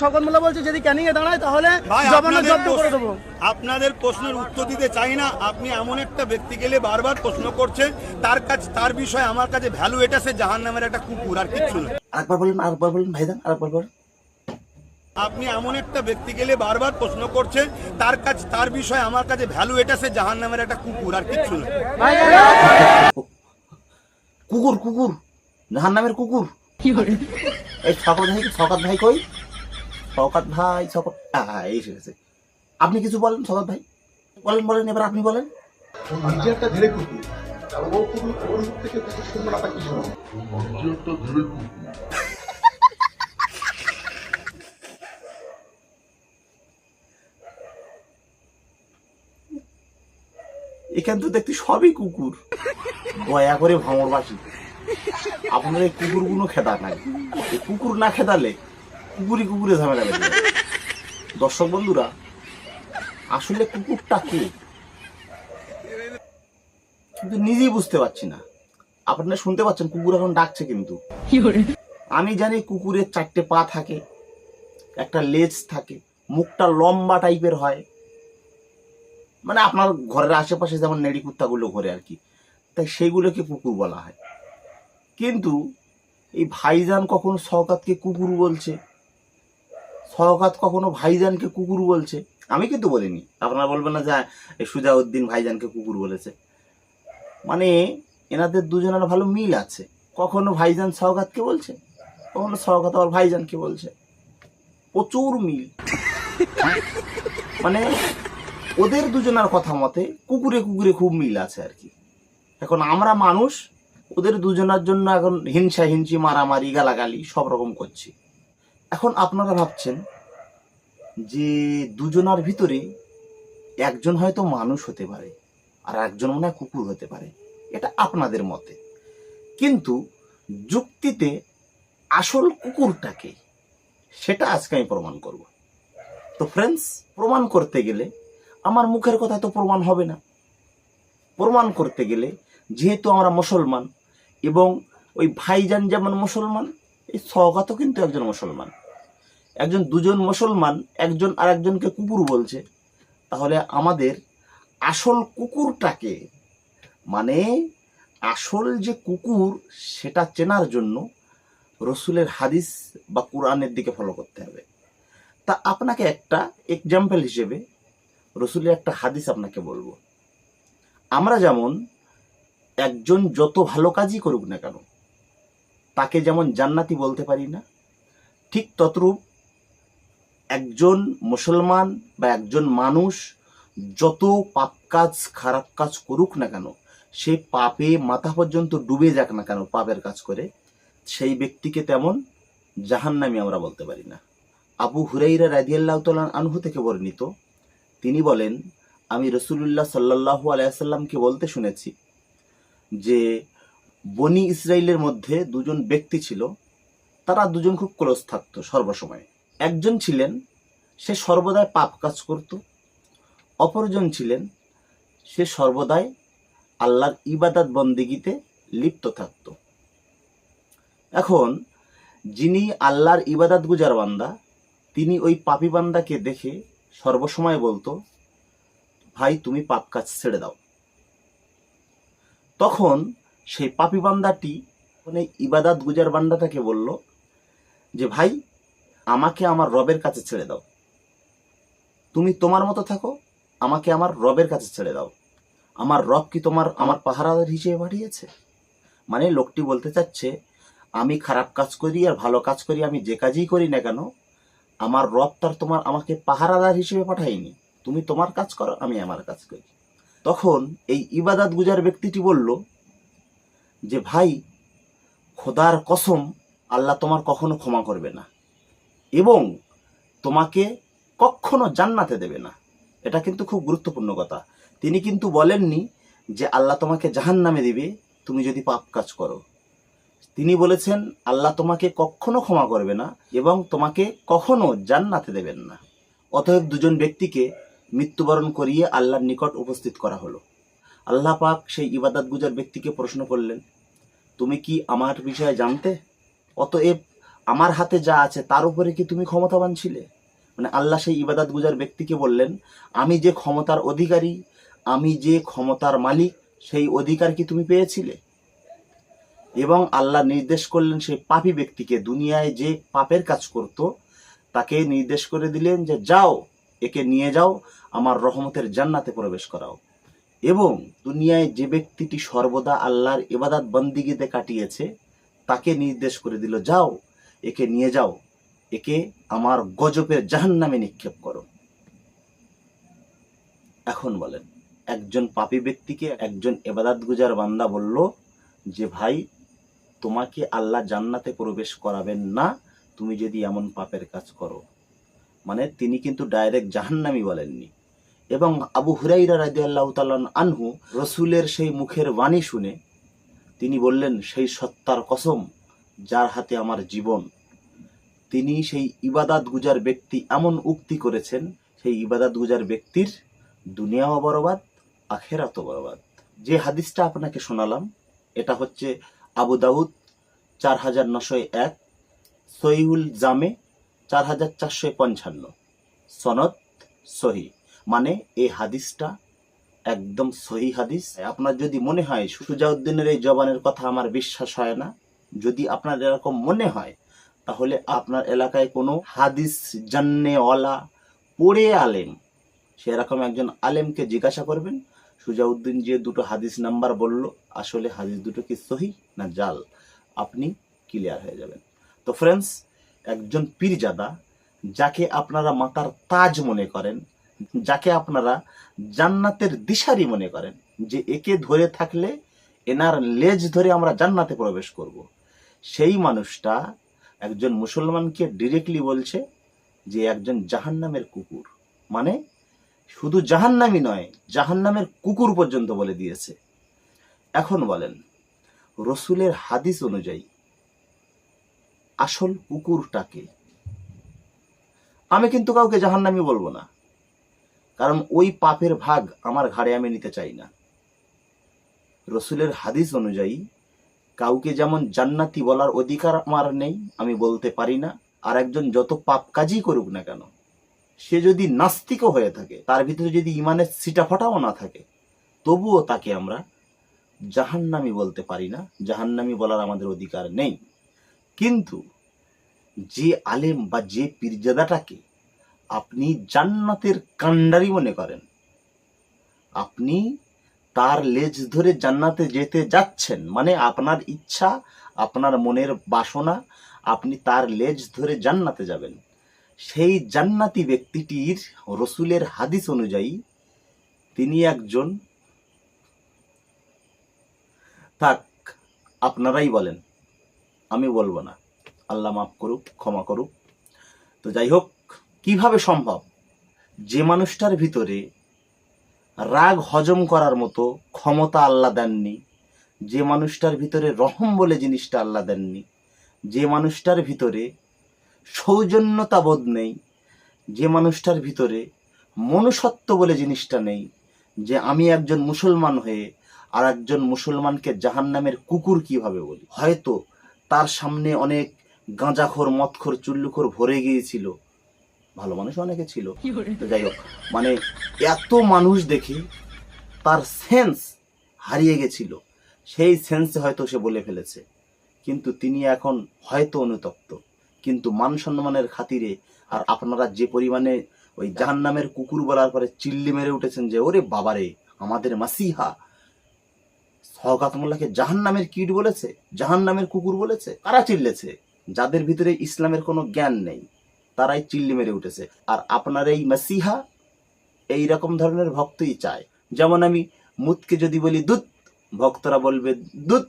শকত মোল্লা বলছে যদি ক্যানিং এ দাঁড়ায় তাহলে আপনাদের জব্দ করে দেবো। আপনাদের প্রশ্নের উত্তর দিতে চাই না। আপনি এমন একটা ব্যক্তি গেলে বারবার প্রশ্ন করছেন তার কাছে তার বিষয়ে আমার কাছে ভ্যালু এটা সে জাহান নামের একটা কুকুর আর কিচ্ছু না। আরেকবার বলেন আরেকবার বলেন ভাইজান আরেকবার বলেন। আপনি এমন একটা ব্যক্তি গেলে বারবার প্রশ্ন করছেন তার কাছে তার বিষয়ে আমার কাছে ভ্যালু এটা সে জাহান নামের একটা কুকুর আর কিচ্ছু না। কুকুর কুকুর জাহান নামের কুকুর এই শকত ভাই শকত ভাই কই? শকত ভাই শকত আহ, এই এসেছে আপনি কিছু বলেন শকত ভাই? বলেন বলেন এবার আপনি বলেন। একটা ধীরে কুকুর ও কুকুর ওর থেকে কিছু শুনব না তা কি শুনব এখান তো দেখতে সবই কুকুর। দয়া করে ভাঙরবাসী। আপনার এই কুকুরগুলো খেদা নাই। কুকুর না খেদালে কুকুরই কুকুরে ঝামেলা লেগে দর্শক বন্ধুরা আসলে কুকুরটা কে? কিন্তু নিজেই বুঝতে পারছি না। আপনারা শুনতে পাচ্ছেন কুকুর এখন ডাকছে কিন্তু। আমি জানি কুকুরের চারটে পা থাকে একটা লেজ থাকে মুখটা লম্বা টাইপের হয়। মানে আপনার ঘরের আশেপাশে যেমন নেড়ি কুত্তাগুলো ঘরে আর কি তাই সেইগুলোকে কুকুর বলা হয়। কিন্তু এই ভাইজান কখনো সওকাতকে কুকুর বলছে? সওকাত কখনো ভাইজানকে কুকুর বলছে? আমি কিন্তু বলিনি। আপনারা বলবেন না যে এই সুজাউদ্দিন ভাইজানকে কুকুর বলেছে। মানে এনাদের দুজনের ভালো মিল আছে। কখনো ভাইজান সওকাতকে বলছে? কখনো সওকাত আবার ভাইজানকে বলছে? প্রচুর মিল। মানে ওদের দুজনের কথা মতে, কুকুরে কুকুরে খুব মিল আছে আর কি। এখন আমরা মানুষ, ওদের দুজনের জন্য এখন হিংসা হিংসি মারামারি, গালাগালি সব রকম করছি। এখন আপনারা ভাবছেন যে দুজনার ভিতরে একজন হয়তো মানুষ হতে পারে আর একজন মনে হয় কুকুর হতে পারে। এটা আপনাদের মতে। কিন্তু যুক্তিতে আসল কুকুরটাকে সেটা আজকে আমি প্রমাণ করব। তো ফ্রেন্ডস প্রমাণ করতে গেলে আমার মুখের কথা তো প্রমাণ হবে না। প্রমাণ করতে গেলে যেহেতু আমরা মুসলমান এবং ওই ভাইজান যেমন মুসলমান এই সগাতও কিন্তু একজন মুসলমান। একজন, দুজন মুসলমান, একজন আর একজনকে কুকুর বলছে। তাহলে আমাদের আসল কুকুরটাকে মানে আসল যে কুকুর, সেটা চেনার জন্য রসুলের হাদিস বা কোরআনের দিকে ফলো করতে হবে। তা আপনাকে একটা এক্সাম্পল হিসেবে রসুলের একটা হাদিস আপনাকে বলব। আমরা যেমন একজন যত ভালো কাজই করুক না কেন তাকে যেমন জান্নাতি বলতে পারি না, ঠিক ততরূপ একজন মুসলমান বা একজন মানুষ যত পাপ কাজ, খারাপ কাজ করুক না কেন, সে পাপে মাথা পর্যন্ত ডুবে যাক না কেন পাপের কাজ করে, সেই ব্যক্তিকে তেমন জাহান্নামি আমরা বলতে পারি না। আবু হুরাইরা রাজিয়াল্লাহ তালান আনহু থেকে বর্ণিত, তিনি বলেন, আমি রসুলুল্লাহ সাল্লাহু আলাইসাল্লামকে বলতে শুনেছি যে বনি ইসরায়েলের মধ্যে দুজন ব্যক্তি ছিল, তারা দুজন খুব ক্লোজ থাকতো সর্বসময়। একজন ছিলেন, সে সর্বদাই পাপ কাজ করত, অপরজন ছিলেন, সে সর্বদাই আল্লাহর ইবাদত বন্দিগিতে লিপ্ত থাকত। এখন, যিনি আল্লাহর ইবাদাত গুজার বান্দা, তিনি ওই পাপি বান্দাকে দেখে সর্বসময় বলতো, ভাই, তুমি পাপ কাজ ছেড়ে দাও। তখন সেই পাপি বান্দাটি মানে ইবাদাত গুজার বান্দাটাকে বলল যে, ভাই, আমাকে আমার রবের কাছে ছেড়ে দাও। তুমি তোমার মতো থাকো, আমাকে আমার রবের কাছে ছেড়ে দাও। আমার রব কি তোমার, আমার পাহারাদার হিসেবে পাঠিয়েছে মানে লোকটি বলতে চাচ্ছে, আমি খারাপ কাজ করি আর ভালো কাজ করি, আমি যে কাজই করি না কেন, আমার রব তার তোমার, আমাকে পাহারাদার হিসেবে পাঠায়নি। তুমি তোমার কাজ করো, আমি আমার কাজ করি। তখন এই ইবাদাত গুজার ব্যক্তিটি বলল যে, ভাই, খোদার কসম, আল্লাহ তোমার কখনো ক্ষমা করবে না এবং তোমাকে কখনো জান্নাতে দেবে না। এটা কিন্তু খুব গুরুত্বপূর্ণ কথা। তিনি কিন্তু বলেননি যে, আল্লাহ তোমাকে জাহান নামে দিবে, তুমি যদি পাপ কাজ করো। তিনি বলেছেন, আল্লাহ তোমাকে কখনো ক্ষমা করবে না এবং তোমাকে কখনো জান্নাতে দেবেন না। অতএব দুজন ব্যক্তিকে মৃত্যুবরণ করিয়ে আল্লাহর নিকট উপস্থিত করা হলো। আল্লাহ পাক সেই ইবাদত গুজার ব্যক্তিকে প্রশ্ন করলেন তুমি কি আমার বিষয়ে জানতে? অতএব আমার হাতে যা আছে, তার উপরে কি তুমি ক্ষমতাবান ছিলে? মানে আল্লাহ সেই ইবাদাত গুজার ব্যক্তিকে বললেন, আমি যে ক্ষমতার অধিকারী, আমি যে ক্ষমতার মালিক, সেই অধিকার কি তুমি পেয়েছিলে? এবং আল্লাহ নির্দেশ করলেন সেই পাপী ব্যক্তিকে দুনিয়ায় যে পাপের কাজ করত, তাকে নির্দেশ করে দিলেন যে, যাও, একে নিয়ে যাও, আমার রহমতের জান্নাতে প্রবেশ করাও। এবং দুনিয়ায় যে ব্যক্তিটি সর্বদা আল্লাহর ইবাদাত বন্দিগিতে কাটিয়েছে, তাকে নির্দেশ করে দিল, যাও, একে নিয়ে যাও, একে আমার গজবের জাহান্নামে নিক্ষেপ করো। এখন বলেন, একজন পাপী ব্যক্তিকে একজন এবাদাত গুজার বান্দা বলল যে, ভাই, তোমাকে আল্লাহ জান্নাতে প্রবেশ করাবেন না, তুমি যদি এমন পাপের কাজ করো। মানে তিনি কিন্তু ডাইরেক্ট জাহান্নামি বলেননি। এবং আবু হুরাইরা রাদিয়াল্লাহু তাআলা আনহু রসুলের সেই মুখের বাণী শুনে তিনি বললেন, সেই সত্তার কসম যার হাতে আমার জীবন। তিনি সেই ইবাদাত গুজার ব্যক্তি এমন উক্তি করেছেন, সেই ইবাদাত গুজার ব্যক্তির দুনিয়াও বরবাদ আখেরাত বরবাদ। যে হাদিসটা আপনাকে শোনালাম, এটা হচ্ছে আবু দাউদ চার হাজার নশো এক সহিউল জামে চার হাজার চারশো পঞ্চান্ন, সনদ সহি। মানে এই হাদিসটা একদম সহি হাদিস। আপনার যদি মনে হয় সুজাউদ্দিনের এই জবানের কথা আমার বিশ্বাস হয় না, যদি আপনার এরকম মনে হয়, তাহলে আপনার এলাকায় কোনো হাদিস জান্নেওয়ালা পড়ে আলেম সেরকম একজন আলেমকে জিজ্ঞাসা করবেন, সুজাউদ্দিন যে দুটো হাদিস নাম্বার বলল, আসলে হাদিস দুটো কি সহি না জাল? আপনি ক্লিয়ার হয়ে যাবেন। তো ফ্রেন্ডস একজন পীরজাদা, যাকে আপনারা মাতার তাজ মনে করেন যাকে আপনারা জান্নাতের দিশারি মনে করেন, যে একে ধরে থাকলে এনার লেজ ধরে আমরা জান্নাতে প্রবেশ করব। সেই মানুষটা একজন মুসলমানকে ডিরেক্টলি বলছে যে একজন জাহান্নামের কুকুর। মানে শুধু জাহান্নামি নয়, জাহান্নামের কুকুর পর্যন্ত বলে দিয়েছে। এখন বলেন, রসুলের হাদিস অনুযায়ী আসল কুকুরটাকে, আমি কিন্তু কাউকে জাহান্নামি বলব না। কারণ ওই পাপের ভাগ আমার ঘাড়ে আমি নিতে চাই না। রসুলের হাদিস অনুযায়ী, কাউকে যেমন জান্নাতি বলার অধিকার আমার নেই, আমি বলতে পারি না, আর একজন যত পাপ কাজই করুক না কেন, সে যদি নাস্তিকও হয়ে থাকে, তার ভিতরে যদি ইমানের সিটা ফটাও না থাকে, তবুও তাকে আমরা জাহান্নামি বলতে পারি না, জাহান্নামি বলার আমাদের অধিকার নেই। কিন্তু যে আলেম বা যে পীরজাদাটাকে আপনি জান্নাতের কান্ডারি মনে করেন। আপনি তার লেজ ধরে জান্নাতে যেতে যাচ্ছেন মানে আপনার ইচ্ছা, আপনার মনের বাসনা, আপনি তার লেজ ধরে জান্নাতে যাবেন। সেই জান্নাতি ব্যক্তিটির রসুলের হাদিস অনুযায়ী তিনি একজন থাক, আপনারাই বলেন, আমি বলব না। আল্লাহ মাফ করুক, ক্ষমা করুক। তো যাই হোক কীভাবে সম্ভব? যে মানুষটার ভিতরে রাগ হজম করার মতো ক্ষমতা আল্লাহ দেননি, যে মানুষটার ভিতরে রহম বলে জিনিসটা আল্লাহ দেননি, যে মানুষটার ভিতরে সৌজন্যতা বোধ নেই, যে মানুষটার ভিতরে মনুষ্যত্ব বলে জিনিসটা নেই, যে আমি একজন মুসলমান হয়ে আর একজন মুসলমানকে জাহান্নামের কুকুর কীভাবে বলি? হয়তো তার সামনে অনেক গাঁজাখোর, মদখোর, চুল্লুখোর ভরে গিয়েছিল ভালো মানুষ অনেকে ছিল। তো যাই হোক মানে এত মানুষ দেখে তার সেন্স হারিয়ে গেছিল। সেই সেন্সে হয়তো সে বলে ফেলেছে। কিন্তু তিনি এখন হয়তো অনুতপ্ত। কিন্তু মান সম্মানের খাতিরে আর আপনারা যে পরিমাণে ওই জাহান্নামের কুকুর বলার পরে চিল্লি মেরে উঠেছেন যে ওরে বাবারে আমাদের মাসিহা। সহকাত মোল্লাকে জাহান্নামের কিট বলেছে? জাহান্নামের কুকুর বলেছে? কারা চিল্লেছে? যাদের ভিতরে ইসলামের কোনো জ্ঞান নেই। তারাই চিল্লি মেরে উঠেছে। আর আপনার এই মাসিহা এই রকম ধরনের ভক্তই চায়। যেমন আমি মুতকে যদি বলি দুধ ভক্তরা বলবে দুধ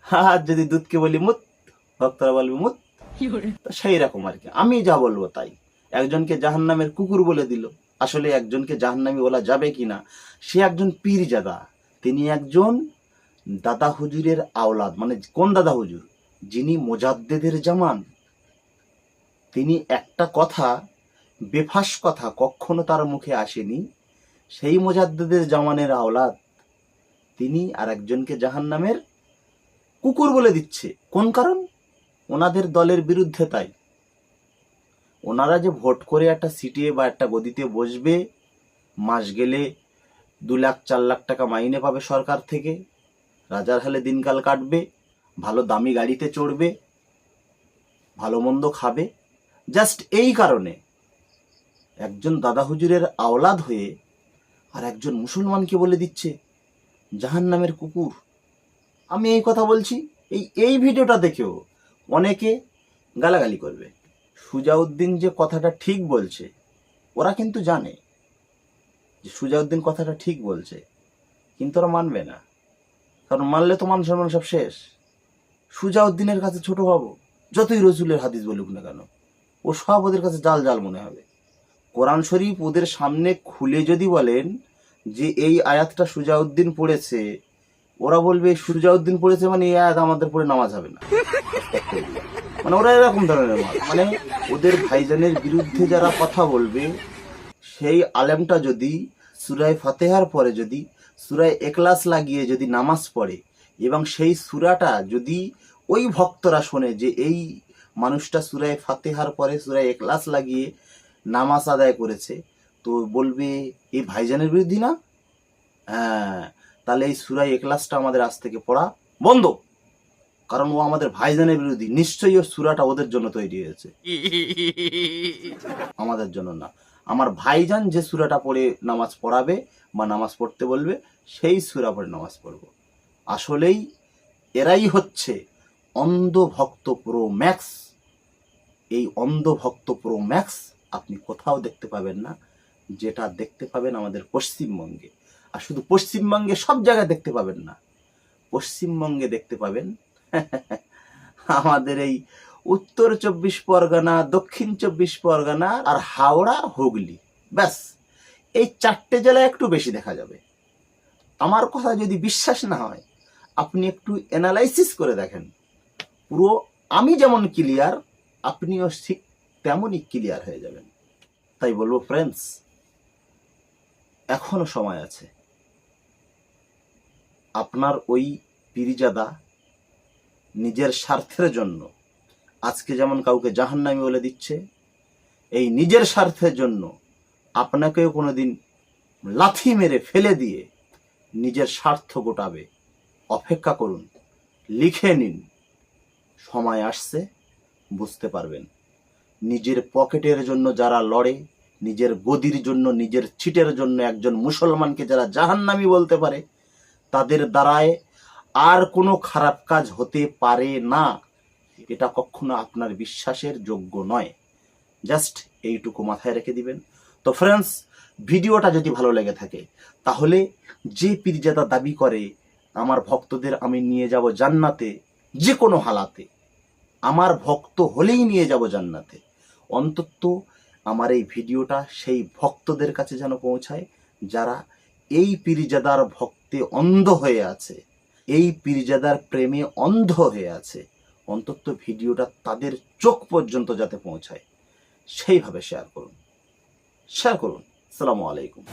হা যদি দুধকে বলি মুত ভক্তরা বলবে মুত। সেই রকম আর কি। আমি যা বলব তাই। একজনকে জাহান্নামের কুকুর বলে দিল। আসলে একজনকে জাহান্নামি বলা যাবে কিনা সে একজন পীরজাদা। তিনি একজন দাদা হুজুরের আওলাদ। মানে কোন দাদা হুজুর? যিনি মোজাদ্দেদের জামান। তিনি একটা কথা, বেফাস কথা কখনো তার মুখে আসেনি, সেই মোজাদ্দেদের জামানের আওলাদ। তিনি আর একজনকে জাহান্নামের কুকুর বলে দিচ্ছে। কোন কারণ? ওনাদের দলের বিরুদ্ধে তাই। ওনারা যে ভোট করে একটা সিটে বা একটা গদিতে বসবে, মাস গেলে দু লাখ, চার লাখ টাকা মাইনে পাবে সরকার থেকে। রাজার হালে দিনকাল কাটবে, ভালো দামি গাড়িতে চড়বে, ভালো মন্দ খাবে। জাস্ট এই কারণে একজন দাদা হুজুরের আওলাদ হয়ে আর একজন মুসলমানকে বলে দিচ্ছে জাহান নামের কুকুর। আমি এই কথা বলছি, এই এই ভিডিওটা দেখেও অনেকে গালাগালি করবে। সুজাউদ্দিন যে কথাটা ঠিক বলছে, ওরা কিন্তু জানে যে সুজাউদ্দিন কথাটা ঠিক বলছে, কিন্তু ওরা মানবে না। কারণ মানলে তো মান সম্মান সব শেষ। সুজাউদ্দিনের কাছে ছোট হব, যতই রসুলের হাদিস বলুক না কেন। ও সব ওদের কাছে জাল জাল মনে হবে। কোরআন শরীফ ওদের সামনে খুলে যদি বলেন যে এই আয়াতটা সুজাউদ্দিন পড়েছে, ওরা বলবে, সুজাউদ্দিন পড়েছে মানে এই আয়াত আমাদের পড়ে নামাজ হবে না। মানে ওরা এরকম ধরনের মানে ওদের ভাইজানের বিরুদ্ধে যারা কথা বলবে, সেই আলেমটা যদি সুরায় ফাতেহার পরে যদি, সুরায় একলাস লাগিয়ে যদি নামাজ পড়ে এবং সেই সুরাটা যদি ওই ভক্তরা শোনে যে এই মানুষটা সুরায় ফাতেহার পরে সুরায় একলাস লাগিয়ে নামাজ আদায় করেছে। তো বলবে, এই ভাইজানের বিরুদ্ধে না? হ্যাঁ তাহলে এই সুরাই একলাসটা আমাদের আজ থেকে পড়া বন্ধ। কারণ ও আমাদের ভাইজানের বিরোধী নিশ্চয়ই ও সুরাটা ওদের জন্য তৈরি হয়েছে। আমাদের জন্য না। আমার ভাইজান যে সুরাটা পড়ে নামাজ পড়াবে বা নামাজ পড়তে বলবে, সেই সুরা পড়ে নামাজ পড়ব। আসলেই এরাই হচ্ছে অন্ধ ভক্ত প্রো ম্যাক্স। এই অন্ধভক্ত প্রো ম্যাক্স আপনি কোথাও দেখতে পাবেন না, যেটা দেখতে পাবেন আমাদের পশ্চিমবঙ্গে। আর শুধু পশ্চিমবঙ্গে, সব জায়গায় দেখতে পাবেন না। পশ্চিমবঙ্গে দেখতে পাবেন আমাদের এই উত্তর চব্বিশ পরগনা, দক্ষিণ চব্বিশ পরগনা আর হাওড়া, হুগলি। ব্যাস, এই চারটে জেলায় একটু বেশি দেখা যাবে। আমার কথা যদি বিশ্বাস না হয়, আপনি একটু অ্যানালাইসিস করে দেখেন। পুরো আমি যেমন ক্লিয়ার আপনিও ঠিক তেমনই ক্লিয়ার হয়ে যাবেন। তাই বলব ফ্রেন্ডস এখনও সময় আছে। আপনার ওই পিরিজাদা নিজের স্বার্থের জন্য আজকে যেমন কাউকে জাহান্নামি বলে দিচ্ছে, এই নিজের স্বার্থের জন্য আপনাকেও কোনোদিন লাথি মেরে ফেলে দিয়ে নিজের স্বার্থ গোটাবে। অপেক্ষা করুন, লিখে নিন। সময় আসছে বুঝতে পারবেন। নিজের পকেটের জন্য যারা লড়ে, নিজের গদির জন্য, নিজের ছিটের জন্য একজন মুসলমানকে যারা জাহান্নামি বলতে পারে, তাদের দ্বারায় আর কোনো খারাপ কাজ হতে পারে না। এটা কখনো আপনার বিশ্বাসের যোগ্য নয়। জাস্ট এইটুকু মাথায় রেখে দিবেন। তো ফ্রেন্ডস ভিডিওটা যদি ভালো লেগে থাকে, তাহলে যে পীরজাদা দাবি করে, আমার ভক্তদের আমি নিয়ে যাব জান্নাতে, যে কোনো হালাতে আমার ভক্ত হলেই নিয়ে যাব জান্নাতে। অন্তত আমার এই ভিডিওটা সেই ভক্তদের কাছে যেন পৌঁছায়, যারা এই পীরজাদার ভক্তে অন্ধ হয়ে আছে, এই পীরজাদার প্রেমে অন্ধ হয়ে আছে, অন্তত ভিডিওটা তাদের চোখ পর্যন্ত যাতে পৌঁছায়। সেইভাবে শেয়ার করুন। শেয়ার করুন। সালামু আলাইকুম।